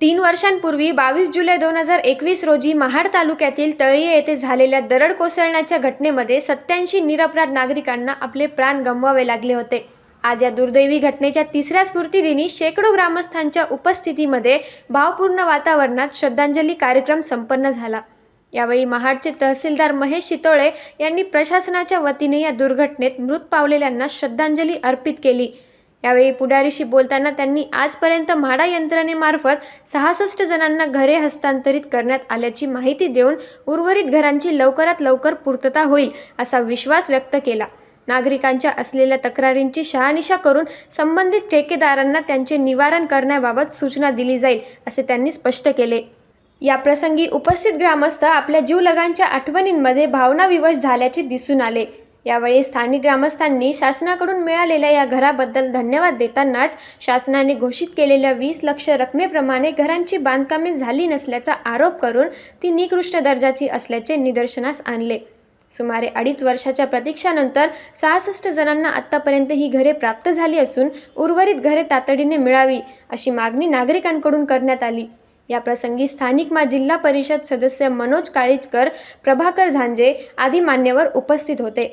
तीन वर्षांपूर्वी बावीस जुलै दोन हजार एकवीस रोजी महाड तालुक्यातील तळीये येथे झालेल्या दरड कोसळण्याच्या घटनेमध्ये सत्याऐंशी निरपराध नागरिकांना आपले प्राण गमवावे लागले होते. आज या दुर्दैवी घटनेच्या तिसऱ्या स्फूर्तीदिनी शेकडो ग्रामस्थांच्या उपस्थितीमध्ये भावपूर्ण वातावरणात श्रद्धांजली कार्यक्रम संपन्न झाला. यावेळी महाडचे तहसीलदार महेश शितोळे यांनी प्रशासनाच्या वतीने या दुर्घटनेत मृत पावलेल्यांना श्रद्धांजली अर्पित केली. यावेळी पुढारीशी बोलताना त्यांनी आजपर्यंत म्हाडा यंत्रणेमार्फत सहासष्ट जणांना घरे हस्तांतरित करण्यात आल्याची माहिती देऊन उर्वरित घरांची लवकरात लवकर पूर्तता होईल असा विश्वास व्यक्त केला. नागरिकांच्या असलेल्या तक्रारींची शहानिशा करून संबंधित ठेकेदारांना त्यांचे निवारण करण्याबाबत सूचना दिली जाईल असे त्यांनी स्पष्ट केले. या प्रसंगी उपस्थित ग्रामस्थ आपल्या जीवलगांच्या आठवणींमध्ये भावनाविवश झाल्याचे दिसून आले. यावेळी स्थानिक ग्रामस्थांनी शासनाकडून मिळालेल्या या घराबद्दल धन्यवाद देतानाच शासनाने घोषित केलेल्या वीस लक्ष रकमेप्रमाणे घरांची बांधकामे झाली नसल्याचा आरोप करून ती निकृष्ट दर्जाची असल्याचे निदर्शनास आणले. सुमारे अडीच वर्षाच्या प्रतीक्षानंतर सहासष्ट जणांना आत्तापर्यंत ही घरे प्राप्त झाली असून उर्वरित घरे तातडीने मिळावी अशी मागणी नागरिकांकडून करण्यात आली. या प्रसंगी स्थानिक मा जिल्हा परिषद सदस्य मनोज काळीजकर प्रभाकर झांजे आदी मान्यवर उपस्थित होते.